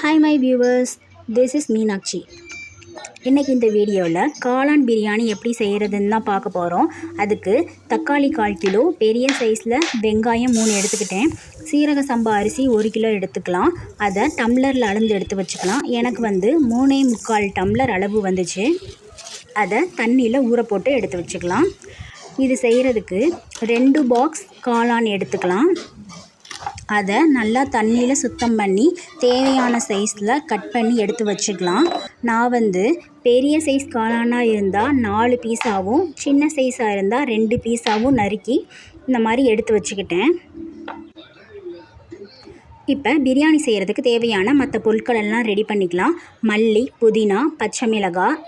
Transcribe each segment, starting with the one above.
Hi my viewers this is Meenakshi இன்றைக்கி இந்த வீடியோவில் காளான் பிரியாணி எப்படி செய்கிறதுன்னு தான் பார்க்க போகிறோம் அதுக்கு தக்காளி கால் கிலோ பெரிய சைஸில் வெங்காயம் மூணு எடுத்துக்கிட்டேன். சீரக சம்பா அரிசி ஒரு கிலோ எடுத்துக்கலாம். அதை டம்ளரில் அளந்து எடுத்து வச்சுக்கலாம். எனக்கு வந்து மூணே முக்கால் டம்ளர் அளவு வந்துச்சு. அதை தண்ணியில் ஊற போட்டு எடுத்து வச்சுக்கலாம். இது செய்கிறதுக்கு ரெண்டு பாக்ஸ் காளான் எடுத்துக்கலாம். அதை நல்லா தண்ணியில் சுத்தம் பண்ணி தேவையான சைஸில் கட் பண்ணி எடுத்து வச்சுக்கலாம். நான் வந்து பெரிய சைஸ் காளானாக இருந்தால் நாலு பீஸாகவும் சின்ன சைஸாக இருந்தால் ரெண்டு பீஸாகவும் நறுக்கி இந்த மாதிரி எடுத்து வச்சுக்கிட்டேன். இப்போ பிரியாணி செய்கிறதுக்கு தேவையான மற்ற பொருட்கள் எல்லாம் ரெடி பண்ணிக்கலாம். மல்லி புதினா பச்சை மிளகாய்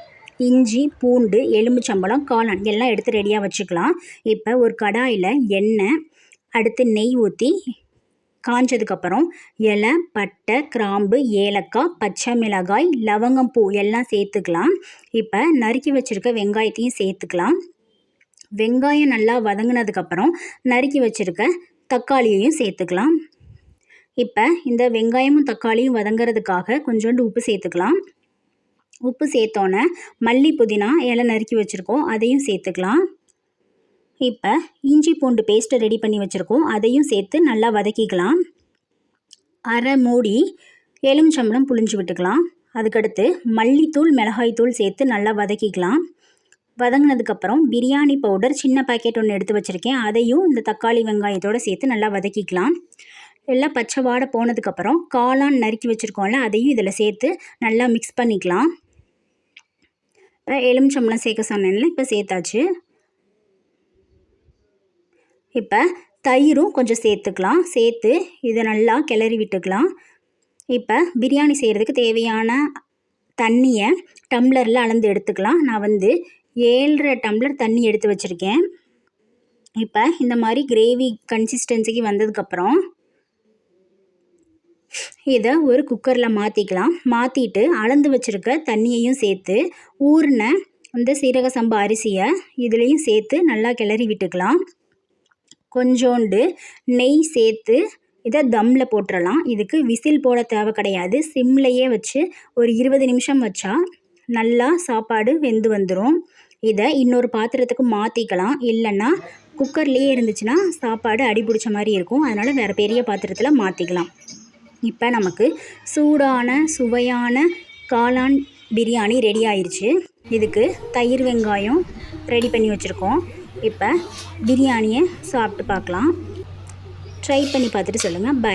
இஞ்சி பூண்டு எலுமிச்சம்பழம் காளான் எல்லாம் எடுத்து ரெடியாக வச்சுக்கலாம். இப்போ ஒரு கடாயில் எண்ணெய் அடுத்து நெய் ஊற்றி காஞ்சதுக்கப்புறம் இலை பட்டை கிராம்பு ஏலக்காய் பச்சை மிளகாய் லவங்கம் பூ எல்லாம் சேர்த்துக்கலாம். இப்போ நறுக்கி வச்சுருக்க வெங்காயத்தையும் சேர்த்துக்கலாம். வெங்காயம் நல்லா வதங்கினதுக்கப்புறம் நறுக்கி வச்சுருக்க தக்காளியையும் சேர்த்துக்கலாம். இப்போ இந்த வெங்காயமும் தக்காளியும் வதங்கிறதுக்காக கொஞ்சோண்டு உப்பு சேர்த்துக்கலாம். உப்பு சேர்த்தோன்னே மல்லி புதினா இலை நறுக்கி வச்சுருக்கோம் அதையும் சேர்த்துக்கலாம். இப்போ இஞ்சி பூண்டு பேஸ்ட்டை ரெடி பண்ணி வச்சுருக்கோம். அதையும் சேர்த்து நல்லா வதக்கிக்கலாம். அரை மூடி எலுமிச்சம்பளம் புளிஞ்சு விட்டுக்கலாம். அதுக்கடுத்து மல்லித்தூள் மிளகாய்த்தூள் சேர்த்து நல்லா வதக்கிக்கலாம். வதங்கினதுக்கப்புறம் பிரியாணி பவுடர் சின்ன பாக்கெட் ஒன்று எடுத்து வச்சுருக்கேன். அதையும் இந்த தக்காளி வெங்காயத்தோடு சேர்த்து நல்லா வதக்கிக்கலாம். எல்லாம் பச்சை வாடை போனதுக்கப்புறம் காளான் நறுக்கி வச்சுருக்கோம்ல அதையும் இதில் சேர்த்து நல்லா மிக்ஸ் பண்ணிக்கலாம். இப்போ எலுமிச்சம்பழம் சேர்க்க சொன்னேன்ல இப்போ சேர்த்தாச்சு. இப்போ தயிரும் கொஞ்சம் சேர்த்துக்கலாம். சேர்த்து இதை நல்லா கிளறி விட்டுக்கலாம். இப்போ பிரியாணி செய்கிறதுக்கு தேவையான தண்ணியை டம்ளரில் அளந்து எடுத்துக்கலாம். நான் வந்து ஏழரை டம்ளர் தண்ணி எடுத்து வச்சுருக்கேன். இப்போ இந்த மாதிரி கிரேவி கன்சிஸ்டன்சிக்கு வந்ததுக்கப்புறம் இதை ஒரு குக்கரில் மாற்றிக்கலாம் மாற்றிட்டு அளந்து வச்சுருக்க தண்ணியையும் சேர்த்து ஊறின இந்த சீரக சம்பா அரிசியை இதுலேயும் சேர்த்து நல்லா கிளறி விட்டுக்கலாம். கொஞ்சோண்டு நெய் சேர்த்து இதை தம்மில் போட்டுடலாம் இதுக்கு விசில் போட தேவை கிடையாது. சிம்லையே வச்சு ஒரு இருபது நிமிஷம் வச்சா நல்லா சாப்பாடு வெந்து வந்துடும் இதை இன்னொரு பாத்திரத்துக்கு மாற்றிக்கலாம் இல்லைன்னா குக்கர்லேயே இருந்துச்சுன்னா சாப்பாடு அடிபிடிச்ச மாதிரி இருக்கும். அதனால் வேறு பெரிய பாத்திரத்தில் மாற்றிக்கலாம் இப்போ நமக்கு சூடான சுவையான காளான் பிரியாணி ரெடி ஆயிடுச்சு இதுக்கு தயிர் வெங்காயம் ரெடி பண்ணி வச்சுருக்கோம். இப்போ பிரியாணியை சாப்பிட்டு பார்க்கலாம். ட்ரை பண்ணி பார்த்துட்டு சொல்லுங்கள் பாய்